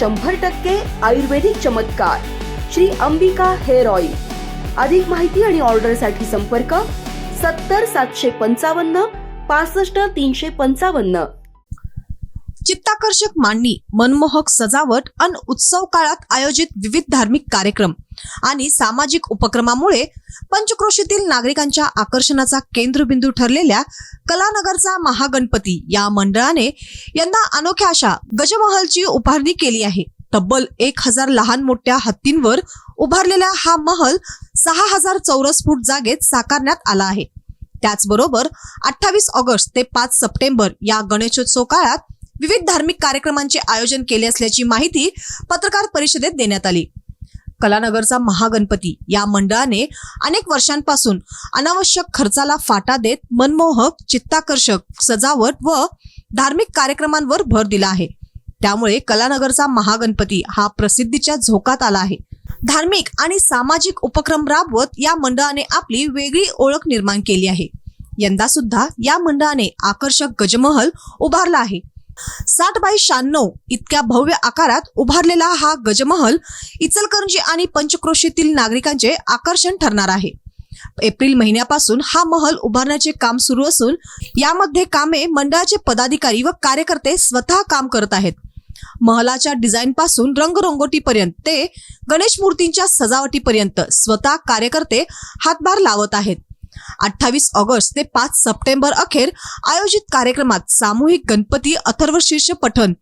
शंभर टक्के आयुर्वेदिक चमत्कार. Shri Ambika hair oil. अधिक माहिती आणि ऑर्डरसाठी संपर्क सत्तर सातशे पंचावन्न पासष्ट तीनशे पंचावन्न. चित्ताकर्षक मांडणी मनमोहक सजावट आणि उत्सव काळात आयोजित विविध धार्मिक कार्यक्रम आणि सामाजिक उपक्रमामुळे पंचक्रोशीतील नागरिकांच्या आकर्षणाचा केंद्रबिंदू ठरलेल्या कलानगरचा महागणपती या मंडळाने यंदा अनोख्या अशा गजमहलची उभारणी केली आहे. तब्बल एक हजार लहान मोठ्या हत्तींवर उभारलेला हा महल सहा हजार चौरस फूट जागेत साकारण्यात आला आहे. त्याचबरोबर अठ्ठावीस ऑगस्ट ते पाच सप्टेंबर या गणेशोत्सव काळात विविध धार्मिक कार्यक्रमांचे आयोजन केले असल्याची माहिती पत्रकार परिषदेत देण्यात आली. कलानगरचा महागणपती या मंडळाने अनेक वर्षांपासून अनावश्यक खर्चाला फाटा देत मनमोहक चित्ताकर्षक सजावट व धार्मिक कार्यक्रमांवर भर दिला आहे. त्यामुळे कलानगरचा महागणपती हा प्रसिद्धीच्या झोकात आला आहे. धार्मिक आणि सामाजिक उपक्रम राबवत या मंडळाने आपली वेगळी ओळख निर्माण केली आहे. यंदा सुद्धा या मंडळाने आकर्षक गजमहल उभारला आहे. साठ बाय शहाण्णव इतक्या भव्य आकारात उभारलेला हा गजमहल इचलकरंजी आणि पंचक्रोशीतील नागरिकांचे आकर्षण ठरणार आहे. एप्रिल महिन्यापासून हा महल उभारण्याचे काम सुरू असून यामध्ये कामे मंडळाचे पदाधिकारी व कार्यकर्ते स्वतः काम करत आहेत. महलाच्या डिझाईन पासून रंगरंगोटीपर्यंत ते गणेश मूर्तींच्या सजावटीपर्यंत स्वतः कार्यकर्ते हातभार लावत आहेत. अठ्ठावीस ऑगस्ट ते पाच सप्टेंबर अखेर आयोजित कार्यक्रमात सामूहिक गणपती अथर्वशीर्ष पठण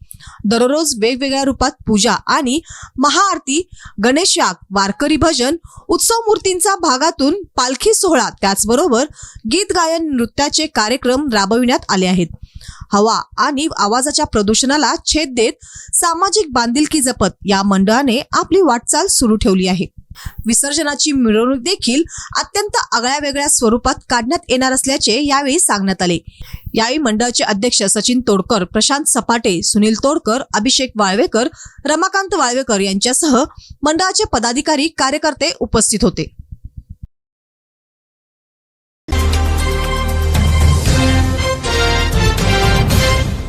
दररोज वेगवेगळ्या रूपात पूजा आणि महाआरती गणेश याग वारकरी भजन उत्सव मूर्तींचा भागातून पालखी सोहळा त्याचबरोबर गीत गायन नृत्याचे कार्यक्रम राबविण्यात आले आहेत. हवा आणि आवाजाच्या प्रदूषणाला छेद देत सामाजिक बांधिलकी जपत या मंडळाने आपली वाटचाल सुरू ठेवली आहे. विसर्जनाची मिरवणूक देखील अत्यंत आगळ्या वेगळ्या स्वरूपात काढण्यात येणार असल्याचे यावेळी सांगण्यात आले. यावेळी मंडळाचे अध्यक्ष सचिन तोडकर प्रशांत सपाटे सुनील तोडकर अभिषेक वाळवेकर रमाकांत वाळवेकर यांच्यासह मंडळाचे पदाधिकारी कार्यकर्ते उपस्थित होते.